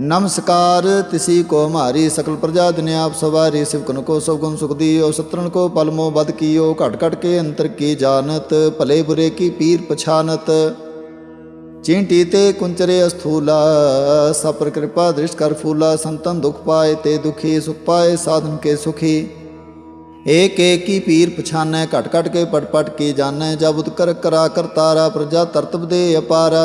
नमस्कार, तिसी को हमारी सकल प्रजा दिन सवारी सिवकन को सब सुख दियो सत्रन को पलमो बद कियो, घट घट के अंतर की जानत, भले बुरे की पीर पछानत। चींटी ते कुंचरे अस्थूला, सपर कृपा दृष्ट कर फूला, संतन दुख पाए ते दुखी, सुख पाए साधन के सुखी। एक एक की पीर पछानै, घट घट के पट पट की जानै जब कर करा कर तारा, प्रजा तरतब दे अपारा।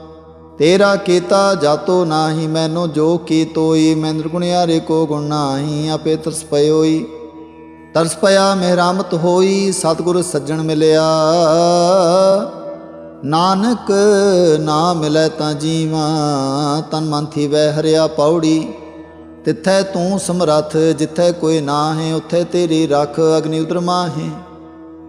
ਤੇਰਾ ਕੀਤਾ ਜਾਤੋ ਨਾਹੀ, ਮੈਨੂੰ ਜੋ ਕੀ ਤੋਈ ਮੈਂ ਨਿਰਗੁਣਿਆਰੇ ਕੋ ਗੁਣ ਨਾਹੀ, ਆਪੇ ਤਰਸ ਪਇਓਈ। ਤਰਸ ਪਿਆ ਮਿਹਰਾਮਤ ਹੋਈ, ਸਤਿਗੁਰ ਸੱਜਣ ਮਿਲਿਆ। ਨਾਨਕ ਨਾ ਮਿਲੈ ਤਾਂ ਜੀਵਾ, ਤਨ ਮਨ ਥੀ ਵੈ ਹਰਿਆ ਪੌੜੀ। ਤਿੱਥੈ ਤੂੰ ਸਮਰੱਥ, ਜਿੱਥੈ ਕੋਈ ਨਾ ਹੈ ਉੱਥੇ ਤੇਰੀ ਰੱਖ, ਅਗਨੀ ਉਦਰ ਮਾਹੇ।